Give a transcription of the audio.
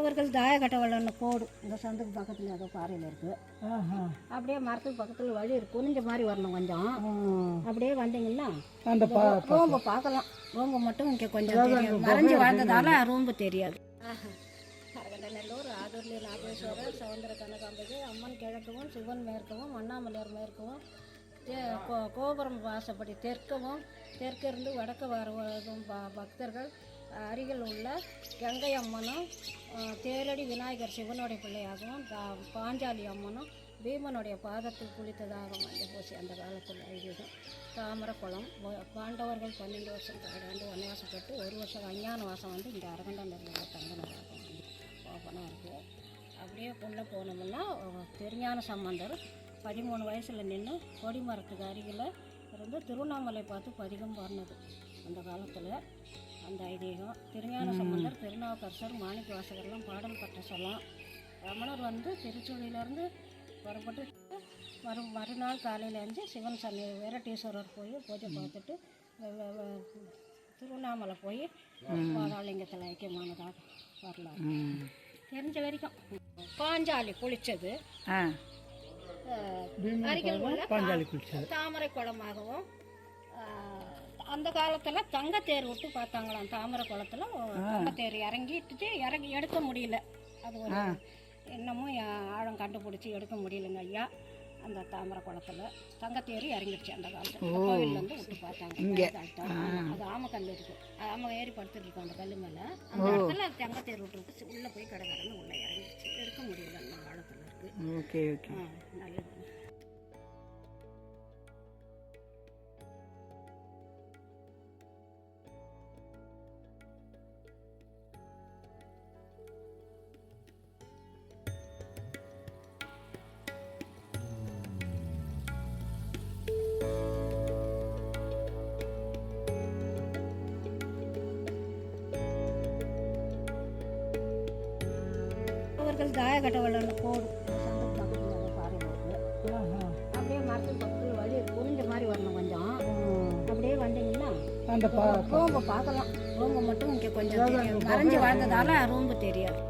அவர்கள் தாயக்கட்டை வளர்ன கோடு இந்த சந்துக்கு பக்கத்தில் ஏதோ பாறையில் இருக்குது அப்படியே மரத்துக்கு பக்கத்தில் வழி இருக்கு. குனிஞ்ச மாதிரி வரணும் கொஞ்சம். அப்படியே வந்தீங்கன்னா அந்த பா ரூம்பு பார்க்கலாம். ரூம்பு மட்டும் இங்கே கொஞ்சம் தெரியும் மறைஞ்சு வாழ்ந்ததால ரூம்பு தெரியாது. கரகண்டநல்லூர் ஆதூர்லி நாகேஸ்வரர் சவுந்தர கனகாம்பிகை அம்மன் கிழக்கவும் சிவன் மேற்கவும் அண்ணாமலையார் மேற்கவும் தே- கோ- கோபுரம் வாசப்படி தெற்கவும் தெற்கிருந்து வடக்கு ப- பக்தர்கள் அருகில் உள்ள கங்கை அம்மனும் தேரடி விநாயகர் சிவனுடைய பிள்ளையாகவும் பாஞ்சாலி அம்மனும் பீமனுடைய பாதத்தில் குளித்ததாகவும் மஞ்சள் பூசி அந்த காலத்தில். இதுதான் தாமரக்குளம் பாண்டவர்கள் பன்னெண்டு வருஷம் ரெண்டு வனவாசம் பெற்று ஒரு வருஷம் அஞ்ஞான வாசம் வந்து இங்கே அரகண்டநல்லூரில் தங்கினதாக வந்து ஓப்பனாக இருக்குது அப்படியே உள்ளே போனோம்னா திருஞான சம்பந்தர் பதிமூணு வயசில் நின்று கொடிமரத்துக்கு அருகில் இருந்து திருவண்ணாமலை பார்த்து பதிகம் பாடினது. அந்த காலத்தில் அந்த ஐதீகம் திருஞான சம்பந்தர் திருநாவுக்கரசர் மாணிக்க வாசகர்லாம் பாடல் பட்ட சொல்லலாம் ரமணர் வந்து திருச்சூழியிலேருந்து புறப்பட்டு மறு மறுநாள் காலையில் எழுந்து சிவன் சன்னி வீரட்டீஸ்வரர் போய் பூஜை பார்த்துட்டு திருவண்ணாமலை போய் பாதாளிங்கத்தில் ஐக்கியமானதாக வரலாறு. தெரிஞ்ச வரைக்கும் பாஞ்சாலி குளித்தது குளிச்சது. தாமரை குளமாகவும் அந்த காலத்தில் தங்கத்தேர் விட்டு பார்த்தாங்களாம். தாமரை குளத்தில் தங்கத்தேர் இறங்கிட்டு இறங்கி எடுக்க முடியல. அது ஒரு இன்னமும் ஆழம் கண்டுபிடிச்சி எடுக்க முடியலங்க ஐயா அந்த தாமரை குளத்தில். தங்கத்தேர் இறங்கிடுச்சு அந்த காலத்தில். கோவில்லேருந்து விட்டு பார்த்தாங்க. அது ஆமக்கல் இருக்கு. ஆம ஏறி படுத்துட்டு இருக்கோம் அந்த கல் மேலே. அந்த இடத்துல தங்கத்தேர் விட்டுருக்கு உள்ளே போய் கடகடன்னு உள்ளே இறங்கிடுச்சு. எடுக்க முடியல அந்த காலத்தில் இருக்கு. ஓகே நல்லது. அவர்கள் தாயக்கட்டை பக்கத்தில் பாறையில் இருக்குது அப்படியே மரத்துக்கு பக்கத்தில் வழி. குனிஞ்ச மாதிரி வரணும் கொஞ்சம். அப்படியே வந்தீங்கன்னா அந்த பா ரூம்பு பார்க்கலாம். ரூம்பு மட்டும் இங்கே கொஞ்சம் தெரியும் மறைஞ்சு வாழ்ந்ததால ரூம்பு தெரியாது.